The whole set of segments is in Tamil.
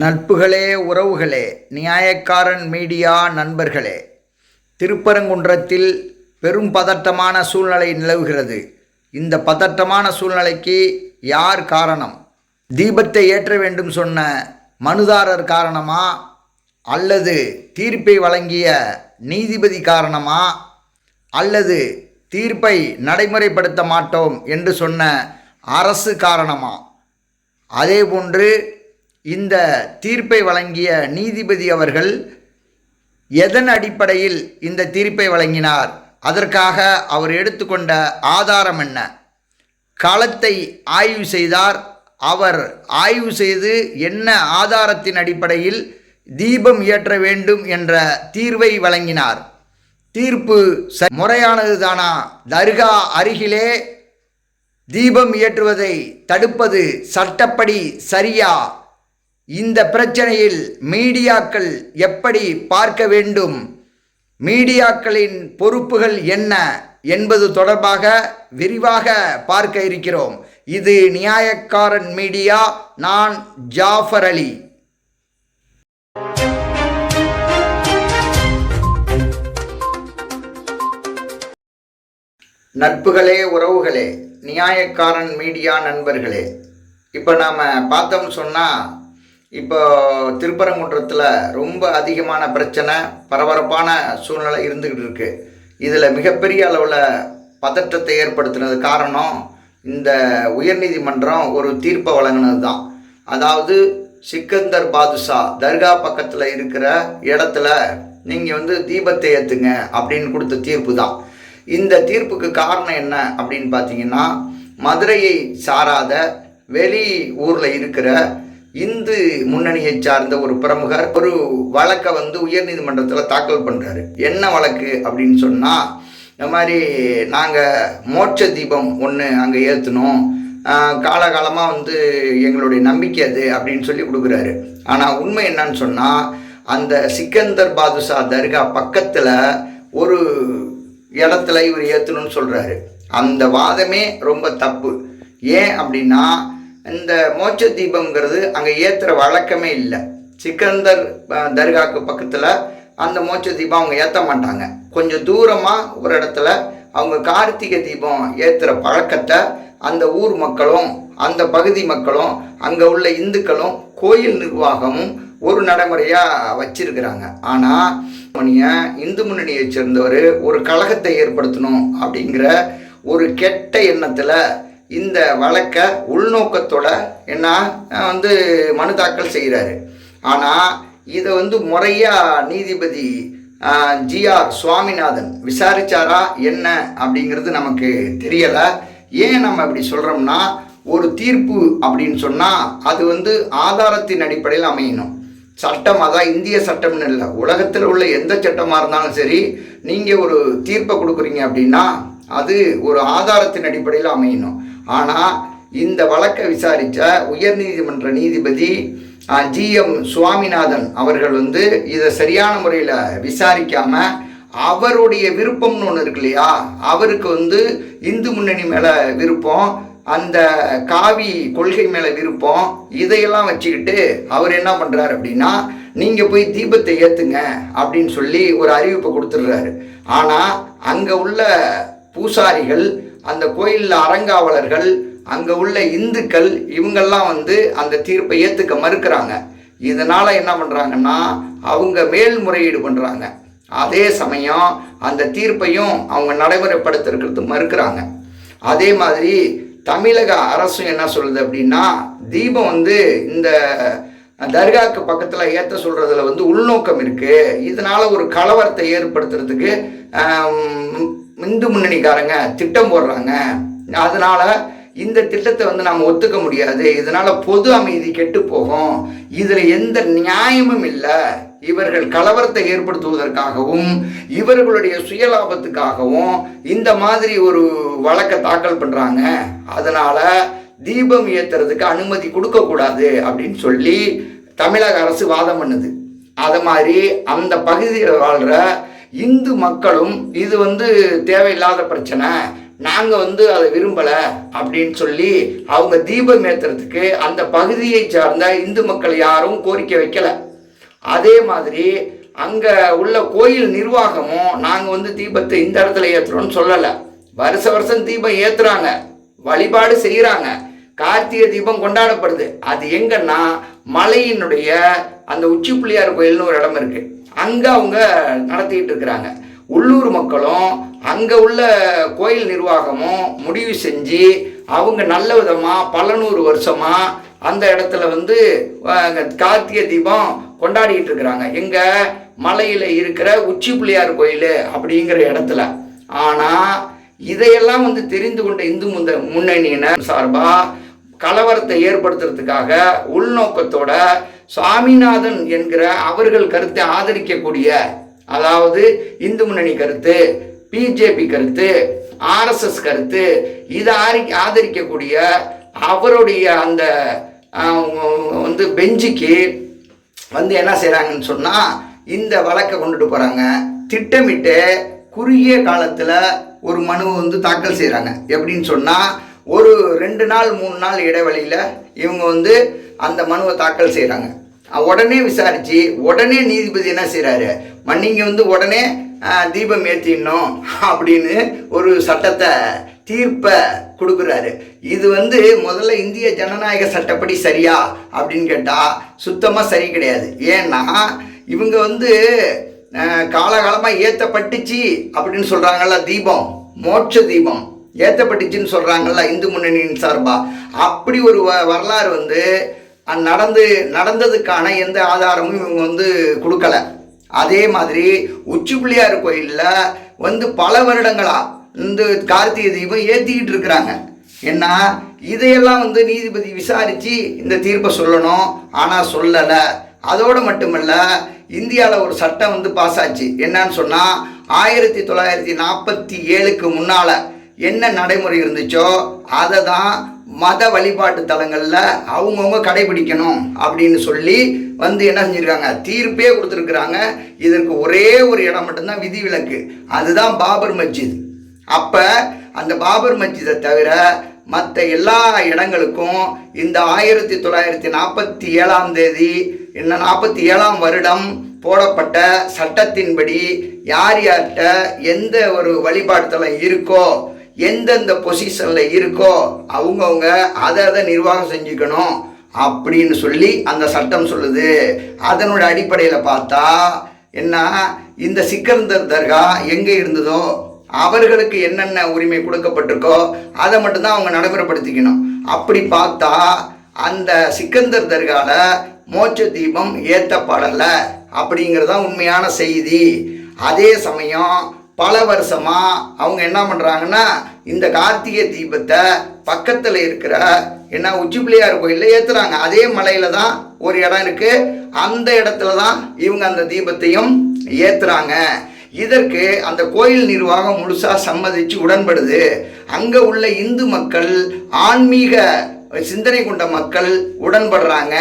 நட்புகளே உறவுகளே நியாயக்காரன் மீடியா நண்பர்களே திருப்பரங்குன்றத்தில் பெரும் பதட்டமான சூழ்நிலை நிலவுகிறது. இந்த பதட்டமான சூழ்நிலைக்கு யார் காரணம்? தீபத்தை ஏற்ற வேண்டும் சொன்ன மனுதாரர் காரணமா? அல்லது தீர்ப்பை வழங்கிய நீதிபதி காரணமா? அல்லது தீர்ப்பை நடைமுறைப்படுத்த மாட்டோம் என்று சொன்ன அரசு காரணமா? அதேபோன்று இந்த தீர்ப்பை வழங்கிய நீதிபதி அவர்கள் எதன் அடிப்படையில் இந்த தீர்ப்பை வழங்கினார்? அதற்காக அவர் எடுத்துக்கொண்ட ஆதாரம் என்ன? களத்தை ஆய்வு செய்தார். அவர் ஆய்வு செய்து என்ன ஆதாரத்தின் அடிப்படையில் தீபம் இயற்ற வேண்டும் என்ற தீர்வை வழங்கினார். தீர்ப்பு ச- முறையானதுதானா? தர்கா அருகிலே தீபம் இயற்றுவதை தடுப்பது சட்டப்படி சரியா? இந்த பிரச்சனையில் மீடியாக்கள் எப்படி பார்க்க வேண்டும்? மீடியாக்களின் பொறுப்புகள் என்ன என்பது தொடர்பாக விரிவாக பார்க்க இருக்கிறோம். இது நியாயக்காரன் மீடியா நான் ஜாஃபர் அலி. நட்புகளே உறவுகளே நியாயக்காரன் மீடியா நண்பர்களே இப்போ நாம் பார்த்தோம் சொன்னால் இப்போ திருப்பரங்குன்றத்தில் ரொம்ப அதிகமான பிரச்சனை பரபரப்பான சூழ்நிலை இருந்துக்கிட்டு இருக்கு. இதில் மிகப்பெரிய அளவில் பதற்றத்தை ஏற்படுத்தினது காரணம் இந்த உயர்நீதிமன்றம் ஒரு தீர்ப்பை வழங்கினது தான் அதாவது சிக்கந்தர் பாதுஷா தர்கா பக்கத்தில் இருக்கிற இடத்துல நீங்கள் வந்து தீபத்தை ஏற்றுங்க அப்படின்னு கொடுத்த தீர்ப்பு தான் இந்த தீர்ப்புக்கு காரணம் என்ன அப்படின்னு பார்த்தீங்கன்னா மதுரையை சாராத வெளி ஊரில் இருக்கிற இந்து முன்னணியை சார்ந்த ஒரு பிரமுகர் ஒரு வழக்கை வந்து உயர்நீதிமன்றத்தில் தாக்கல் பண்ணுறாரு என்ன வழக்கு அப்படின்னு சொன்னால் இந்த மாதிரி நாங்கள் மோட்ச தீபம் ஒன்று அங்கே ஏற்றினோம் காலகாலமாக வந்து எங்களுடைய நம்பிக்கை அது அப்படின்னு சொல்லி கொடுக்குறாரு. ஆனால் உண்மை என்னன்னு சொன்னால் அந்த சிக்கந்தர் பாதுஷா தர்கா பக்கத்தில் ஒரு இடத்துல இவர் ஏற்றணும்னு சொல்கிறாரு அந்த வாதமே ரொம்ப தப்பு. ஏன் அப்படின்னா இந்த மோட்ச தீபம்ங்கிறது அங்கே ஏற்றுற வழக்கமே இல்லை. சிக்கந்தர் தர்காவுக்கு தர்காக்கு பக்கத்தில் அந்த மோட்ச தீபம் அவங்க ஏற்ற மாட்டாங்க. கொஞ்சம் தூரமாக ஒரு இடத்துல அவங்க கார்த்திகை தீபம் ஏற்றுற பழக்கத்தை அந்த ஊர் மக்களும் அந்த பகுதி மக்களும் அங்கே உள்ள இந்துக்களும் கோயில் நிர்வாகமும் ஒரு நடைமுறையாக வச்சிருக்கிறாங்க. ஆனால் மணியை இந்து முன்னணியை சேர்ந்தவர் ஒரு கழகத்தை ஏற்படுத்தணும் அப்படிங்கிற ஒரு கெட்ட எண்ணத்தில் இந்த வழக்கை உள்நோக்கத்தோட என்ன வந்து மனு தாக்கல் செய்கிறாரு. ஆனால் இதை வந்து முறையாக நீதிபதி ஜிஆர் சுவாமிநாதன் விசாரிச்சாரா என்ன அப்படிங்கிறது நமக்கு தெரியலை. ஏன் நம்ம இப்படி சொல்கிறோம்னா ஒரு தீர்ப்பு அப்படின்னு சொன்னால் அது வந்து ஆதாரத்தின் அடிப்படையில் அமையணும். சட்டம் அதான் இந்திய சட்டம்னு இல்லை. உலகத்தில் உள்ள எந்த சட்டமாக இருந்தாலும் சரி நீங்கள் ஒரு தீர்ப்பை கொடுக்குறீங்க அப்படின்னா அது ஒரு ஆதாரத்தின் அடிப்படையில் அமையணும். ஆனால் இந்த வழக்கை விசாரித்த உயர்நீதிமன்ற நீதிபதி ஜிஎம் சுவாமிநாதன் அவர்கள் வந்து இதை சரியான முறையில் விசாரிக்காம அவருடைய விருப்பம்னு ஒன்று இருக்கு இல்லையா அவருக்கு வந்து இந்து முன்னணி மேலே விருப்பம் அந்த காவி கொள்கை மேலே விருப்பம் இதையெல்லாம் வச்சுக்கிட்டு அவர் என்ன பண்ணுறாரு அப்படின்னா நீங்கள் போய் தீபத்தை ஏற்றுங்க அப்படின்னு சொல்லி ஒரு அறிவிப்பை கொடுத்துடுறாரு. ஆனால் அங்கே உள்ள பூசாரிகள் அந்த கோயிலில் அறங்காவலர்கள் அங்கே உள்ள இந்துக்கள் இவங்கெல்லாம் வந்து அந்த தீர்ப்பை ஏற்றுக்க மறுக்கிறாங்க. இதனால் என்ன பண்ணுறாங்கன்னா அவங்க மேல்முறையீடு பண்ணுறாங்க அதே சமயம் அந்த தீர்ப்பையும் அவங்க நடைமுறைப்படுத்திருக்கிறது மறுக்கிறாங்க. அதே மாதிரி தமிழக அரசும் என்ன சொல்லுது அப்படின்னா தீபம் வந்து இந்த தர்காக்கு பக்கத்தில் ஏற்ற சொல்கிறதுல வந்து உள்நோக்கம் இருக்குது இதனால் ஒரு கலவரத்தை ஏற்படுத்துறதுக்கு இந்து முன்னணிக்காரங்க திட்டம் போடுறாங்க. அதனால் இந்த திட்டத்தை வந்து நாம் ஒத்துக்க முடியாது. இதனால் பொது அமைதி கெட்டு போகும். இதில் எந்த நியாயமும் இல்லை. இவர்கள் கலவரத்தை ஏற்படுத்துவதற்காகவும் இவர்களுடைய சுயலாபத்துக்காகவும் இந்த மாதிரி ஒரு வழக்கை தாக்கல் பண்ணுறாங்க அதனால் தீபம் ஏற்றுறதுக்கு அனுமதி கொடுக்கக்கூடாது அப்படின்னு சொல்லி தமிழக அரசு வாதம் பண்ணுது. அது மாதிரி அந்த பகுதியில் வாழ்கிற இந்து மக்களும் இது வந்து தேவையில்லாத பிரச்சனை. நாங்கள் வந்து அதை விரும்பலை அப்படின்னு சொல்லி அவங்க தீபம் ஏற்றுறதுக்கு அந்த பகுதியை சார்ந்த இந்து மக்கள் யாரும் கோரிக்கை வைக்கலை. அதே மாதிரி அங்கே உள்ள கோயில் நிர்வாகமும் நாங்கள் வந்து தீபத்தை இந்த இடத்துல ஏற்றுறோம்னு சொல்லலை. வருஷ வருஷம் தீபம் ஏற்றுறாங்க வழிபாடு செய்கிறாங்க கார்த்திகை தீபம் கொண்டாடப்படுது. அது எங்கன்னா மலையினுடைய அந்த உச்சி பிள்ளையார் கோயில்னு ஒரு இடம் இருக்குது அங்கே அவங்க நடத்திக்கிட்டு இருக்கிறாங்க. உள்ளூர் மக்களும் அங்கே உள்ள கோயில் நிர்வாகமும் முடிவு செஞ்சு அவங்க நல்ல விதமாக பல நூறு வருஷமாக அந்த இடத்துல வந்து கார்த்திகை தீபம் கொண்டாடிக்கிட்டு இருக்கிறாங்க. எங்கே மலையில் இருக்கிற உச்சி பிள்ளையார் கோயில் அப்படிங்கிற இடத்துல. ஆனால் இதையெல்லாம் வந்து தெரிந்து கொண்ட இந்து முந்த முன்னணியினர் சார்பாக கலவரத்தை ஏற்படுத்துறதுக்காக உள்நோக்கத்தோட சுவாமிநாதன் என்கிற அவர்கள் கருத்தை ஆதரிக்கக்கூடிய அதாவது இந்து முன்னணி கருத்து பிஜேபி கருத்து ஆர்எஸ்எஸ் கருத்து இதை ஆரி ஆதரிக்கக்கூடிய அவருடைய அந்த வந்து பெஞ்சுக்கு வந்து என்ன செய்கிறாங்கன்னு சொன்னால் இந்த வழக்கை கொண்டுட்டு போகிறாங்க திட்டமிட்டு குறுகிய காலத்தில் ஒரு மனுவை வந்து தாக்கல் செய்கிறாங்க எப்படின்னு சொன்னால் ஒரு ரெண்டு நாள் மூணு நாள் இடைவெளியில் இவங்க வந்து அந்த மனுவை தாக்கல் செய்கிறாங்க உடனே விசாரித்து உடனே நீதிபதி என்ன செய்கிறாரு மன்னிங்க வந்து உடனே தீபம் ஏற்றிடணும் அப்படின்னு ஒரு சட்டத்தை தீர்ப்பை கொடுக்குறாரு. இது வந்து முதல்ல இந்திய ஜனநாயக சட்டப்படி சரியா அப்படின்னு கேட்டால் சுத்தமாக சரி கிடையாது. ஏன்னா இவங்க வந்து காலகாலமாக ஏற்றப்பட்டுச்சு அப்படின்னு சொல்கிறாங்கல்ல தீபம் மோட்ச தீபம். ஏற்றப்பட்டுச்சுன்னு சொல்கிறாங்கல்ல இந்து முன்னணியின் சார்பாக அப்படி ஒரு வ வரலாறு வந்து நடந்து நடந்ததுக்கான எந்த ஆதாரமும் இவங்க வந்து கொடுக்கல. அதே மாதிரி உச்சி பிள்ளையார் கோயிலில் வந்து பல வருடங்களாக இந்த கார்த்திகை தீபம் ஏற்றிக்கிட்டு இருக்கிறாங்க. ஏன்னா இதையெல்லாம் வந்து நீதிபதி விசாரித்து இந்த தீர்ப்பை சொல்லணும். ஆனால் சொல்லலை. அதோடு மட்டுமல்ல இந்தியாவில் ஒரு சட்டம் வந்து பாஸ் ஆச்சு. என்னன்னு சொன்னால் ஆயிரத்தி தொள்ளாயிரத்தி நாற்பத்தி ஏழுக்கு முன்னால் என்ன நடைமுறை இருந்துச்சோ அதை தான் மத வழிபாட்டு தலங்களில் அவங்கவுங்க கடைபிடிக்கணும் அப்படின்னு சொல்லி வந்து என்ன செஞ்சுருக்காங்க? தீர்ப்பே கொடுத்துருக்குறாங்க. இதற்கு ஒரே ஒரு இடம் மட்டும்தான் விதிவிலக்கு. அதுதான் பாபர் மஸ்ஜித். அப்போ அந்த பாபர் மஸ்ஜிதை தவிர மற்ற எல்லா இடங்களுக்கும் இந்த ஆயிரத்தி தொள்ளாயிரத்தி நாற்பத்தி ஏழாம் தேதி என்ன நாற்பத்தி ஏழாம் வருடம் போடப்பட்ட சட்டத்தின்படி யார் யார்கிட்ட எந்த ஒரு வழிபாட்டுத்தலம் இருக்கோ எந்தெந்த பொசிஷனில் இருக்கோ அவங்கவுங்க அதை அதை நிர்வாகம் செஞ்சுக்கணும் அப்படின்னு சொல்லி அந்த சட்டம் சொல்லுது. அதனோட அடிப்படையில் பார்த்தா என்ன இந்த சிக்கந்தர் தர்கா எங்கே இருந்ததோ அவர்களுக்கு என்னென்ன உரிமை கொடுக்கப்பட்டிருக்கோ அதை மட்டும்தான் அவங்க நடைமுறைப்படுத்திக்கணும். அப்படி பார்த்தா அந்த சிக்கந்தர் தர்காவில் மோட்ச தீபம் ஏற்றப்படலை அப்படிங்கிறது தான் உண்மையான செய்தி. அதே சமயம் பல வருஷமாக அவங்க என்ன பண்ணுறாங்கன்னா இந்த கார்த்திகை தீபத்தை பக்கத்தில் இருக்கிற என்ன உச்சி பிள்ளையார் கோயிலில் ஏற்றுறாங்க அதே மலையில் தான் ஒரு இடம் இருக்குது அந்த இடத்துல தான் இவங்க அந்த தீபத்தையும் ஏற்றுறாங்க இதற்கு அந்த கோயில் நிர்வாகம் முழுசாக சம்மதித்து உடன்படுது. அங்கே உள்ள இந்து மக்கள் ஆன்மீக சிந்தனை கொண்ட மக்கள் உடன்படுறாங்க.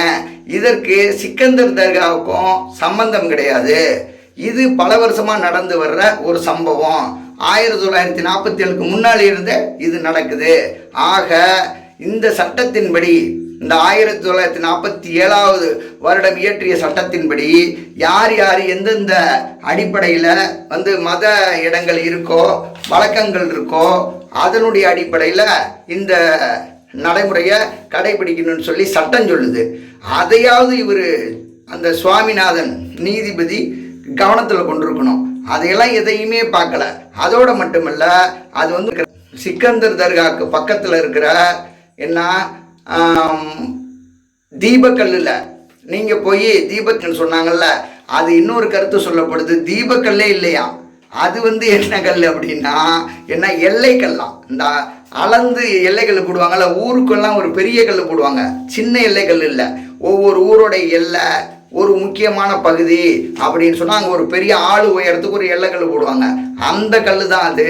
இதற்கு சிக்கந்தர் தர்காவுக்கும் சம்பந்தம் கிடையாது. இது பல வருஷமாக நடந்து வர்ற ஒரு சம்பவம். ஆயிரத்தி தொள்ளாயிரத்தி நாற்பத்தி ஏழுக்கு முன்னாடி இருந்தே இது நடக்குது. ஆக இந்த சட்டத்தின்படி இந்த ஆயிரத்தி தொள்ளாயிரத்தி நாற்பத்தி ஏழாவது வருடம் இயற்றிய சட்டத்தின்படி யார் யார் எந்தெந்த அடிப்படையில் வந்து மத இடங்கள் இருக்கோ வழக்கங்கள் இருக்கோ அதனுடைய அடிப்படையில் இந்த நடைமுறையை கடைபிடிக்கணும்னு சொல்லி சட்டம் சொல்லுது. அதையாவது இவர் அந்த சுவாமிநாதன் நீதிபதி கவனத்தில் கொண்டிருக்கணும். அதையெல்லாம் எதையுமே பார்க்கல. அதோட மட்டுமல்ல அது வந்து சிக்கந்தர் தர்காக்கு பக்கத்தில் இருக்கிற என்ன தீபக்கல்லில் நீங்கள் போய் தீபத்துன்னு சொன்னாங்கல்ல அது இன்னொரு கருத்து சொல்லப்படுது தீபக்கல்லே இல்லையா? அது வந்து என்ன கல் அப்படின்னா என்ன எல்லை கல்லாம் இந்த அளந்து எல்லைக்கல் போடுவாங்கல்ல ஊருக்கெல்லாம் ஒரு பெரிய கல் போடுவாங்க சின்ன எல்லைக்கல் இல்லை. ஒவ்வொரு ஊரோட எல்லை ஒரு முக்கியமான பகுதி அப்படின்னு சொன்னால் அங்கே ஒரு பெரிய ஆள் உயரத்துக்கு ஒரு எல்லைக்கல் போடுவாங்க. அந்த கல் தான் அது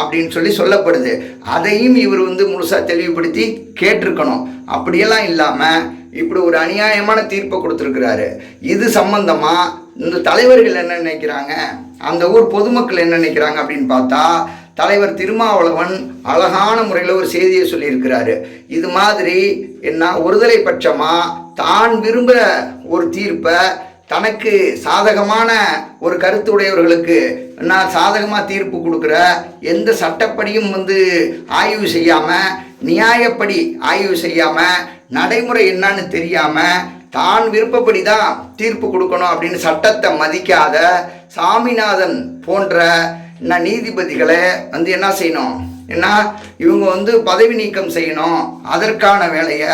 அப்படின்னு சொல்லி சொல்லப்படுது. அதையும் இவர் வந்து முழுசாக தெளிவுபடுத்தி கேட்டிருக்கணும். அப்படியெல்லாம் இல்லாமல் இப்படி ஒரு அநியாயமான தீர்ப்பை கொடுத்துருக்கிறாரு. இது சம்பந்தமாக இந்த தலைவர்கள் என்ன நினைக்கிறாங்க? அந்த ஊர் பொதுமக்கள் என்ன நினைக்கிறாங்க அப்படின்னு பார்த்தா தலைவர் திருமாவளவன் அழகான முறையில் ஒரு செய்தியை சொல்லியிருக்கிறாரு. இது மாதிரி என்ன ஒருதலை பட்சமாக தான் விரும்புகிற ஒரு தீர்ப்பை தனக்கு சாதகமான ஒரு கருத்து உடையவர்களுக்கு நான் சாதகமாக தீர்ப்பு கொடுக்குற எந்த சட்டப்படியும் வந்து ஆய்வு செய்யாமல் நியாயப்படி ஆய்வு செய்யாமல் நடைமுறை என்னன்னு தெரியாமல் தான் விருப்பப்படி தான் தீர்ப்பு கொடுக்கணும் அப்படின்னு சட்டத்தை மதிக்காத சாமிநாதன் போன்ற என்ன நீதிபதிகளை வந்து என்ன செய்யணும்? ஏன்னா இவங்க வந்து பதவி நீக்கம் செய்யணும் அதற்கான வேலையை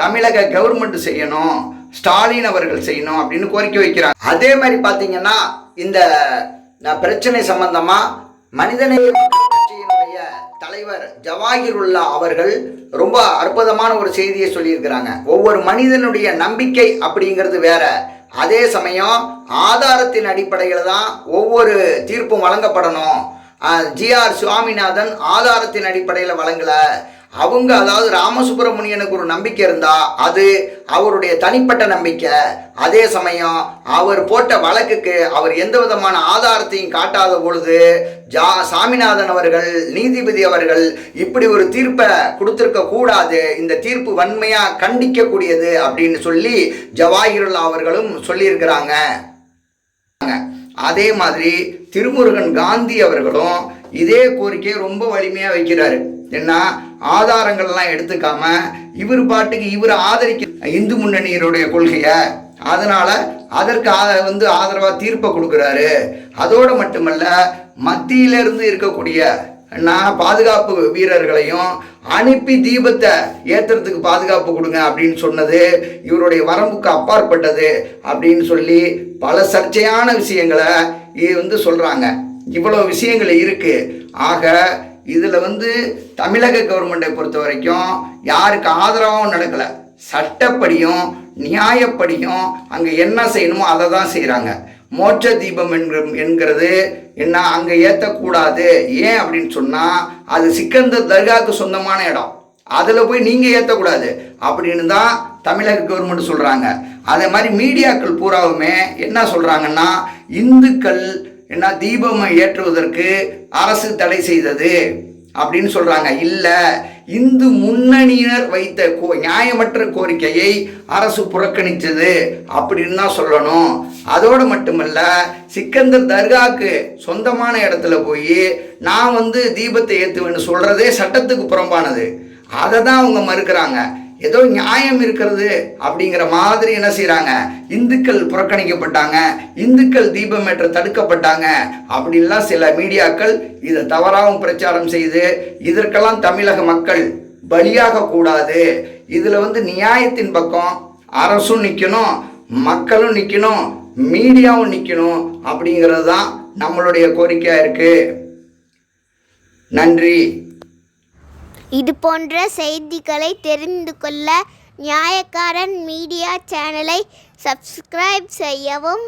தமிழக கவர்மெண்ட் செய்யணும் ஸ்டாலின் அவர்கள் செய்யணும் அப்படின்னு கோரிக்கை வைக்கிறாங்க. அதே மாதிரி பார்த்தீங்கன்னா இந்த பிரச்சனை சம்பந்தமா மனிதநேய கட்சியினுடைய தலைவர் ஜவாஹிருல்லா அவர்கள் ரொம்ப அற்புதமான ஒரு செய்தியை சொல்லியிருக்கிறாங்க. ஒவ்வொரு மனிதனுடைய நம்பிக்கை அப்படிங்கிறது வேற. அதே சமயம் ஆதாரத்தின் அடிப்படையில் தான் ஒவ்வொரு தீர்ப்பும் வழங்கப்படணும். ஜிஆர் சுவாமிநாதன் ஆதாரத்தின் அடிப்படையில் வழங்கலை. அவங்க அதாவது ராமசுப்பிரமணியனுக்கு ஒரு நம்பிக்கை இருந்தா அது அவருடைய தனிப்பட்ட நம்பிக்கை. அதே சமயம் அவர் போட்ட வழக்குக்கு அவர் எந்த விதமான ஆதாரத்தையும் காட்டாத பொழுது ஜா சாமிநாதன் அவர்கள் நீதிபதி அவர்கள் இப்படி ஒரு தீர்ப்பை கொடுத்துருக்க கூடாது இந்த தீர்ப்பு வன்மையா கண்டிக்கக்கூடியது அப்படின்னு சொல்லி ஜவாஹிருல்லா அவர்களும் சொல்லியிருக்கிறாங்க. அதே மாதிரி திருமுருகன் காந்தி அவர்களும் இதே கோரிக்கையை ரொம்ப வலிமையாக வைக்கிறாரு. என்ன? ஆதாரங்கள்லாம் எடுத்துக்காம இவர் பாட்டுக்கு இவர் ஆதரிக்க இந்து முன்னணியருடைய கொள்கையை அதனால அதற்கு வந்து ஆதரவாக தீர்ப்பை கொடுக்குறாரு. அதோடு மட்டுமல்ல மத்தியிலிருந்து இருக்கக்கூடிய நான் பாதுகாப்பு வீரர்களையும் அனுப்பி தீபத்தை ஏற்றுறதுக்கு பாதுகாப்பு கொடுங்க அப்படின்னு சொன்னது இவருடைய வரம்புக்கு அப்பாற்பட்டது அப்படின்னு சொல்லி பல சர்ச்சையான விஷயங்களை இது வந்து சொல்கிறாங்க இவ்வளோ விஷயங்கள் இருக்குது ஆக இதில் வந்து தமிழக கவர்மெண்ட்டை பொறுத்த வரைக்கும் யாருக்கு ஆதரவாகவும் நடக்கலை. சட்டப்படியும் நியாயப்படியும் அங்கே என்ன செய்யணுமோ அதை தான் செய்கிறாங்க மோட்ச தீபம் என்கிற என்கிறது என்ன அங்கே ஏற்றக்கூடாது ஏன் அப்படின்னு சொன்னால் அது சிக்கந்தர் தர்காவுக்கு சொந்தமான இடம். அதில் போய் நீங்கள் ஏற்றக்கூடாது அப்படின்னு தான் தமிழக கவர்மெண்ட் சொல்கிறாங்க அதே மாதிரி மீடியாக்கள் பூராவுமே என்ன சொல்கிறாங்கன்னா இந்துக்கள் என்ன தீபம் ஏற்றுவதற்கு அரசு தடை செய்தது அப்படின்னு சொல்றாங்க. இல்ல இந்து முன்னணியினர் வைத்த கோ நியாயமற்ற கோரிக்கையை அரசு புறக்கணித்தது அப்படின்னு தான் சொல்லணும். அதோடு மட்டுமல்ல சிக்கந்தர் தர்காக்கு சொந்தமான இடத்துல போய் நான் வந்து தீபத்தை ஏற்றுவேன்னு சொல்கிறதே சட்டத்துக்கு புறம்பானது. அதை தான் அவங்க மறுக்கிறாங்க. ஏதோ நியாயம் இருக்கிறது அப்படிங்கிற மாதிரி என்ன செய்கிறாங்க இந்துக்கள் புறக்கணிக்கப்பட்டாங்க. இந்துக்கள் தீபமேற்ற தடுக்கப்பட்டாங்க. அப்படின்லாம் சில மீடியாக்கள் இதை தவறாகவும் பிரச்சாரம் செய்து இதற்கெல்லாம் தமிழக மக்கள் பலியாக கூடாது. இதில் வந்து நியாயத்தின் பக்கம் அரசும் நிற்கணும் மக்களும் நிற்கணும் மீடியாவும் நிற்கணும் அப்படிங்கிறது தான் நம்மளுடைய கோரிக்கையாக இருக்குது நன்றி. இது போன்ற செய்திகளை தெரிந்து கொள்ள நியாயக்காரன் மீடியா சேனலை சப்ஸ்கிரைப் செய்யவும்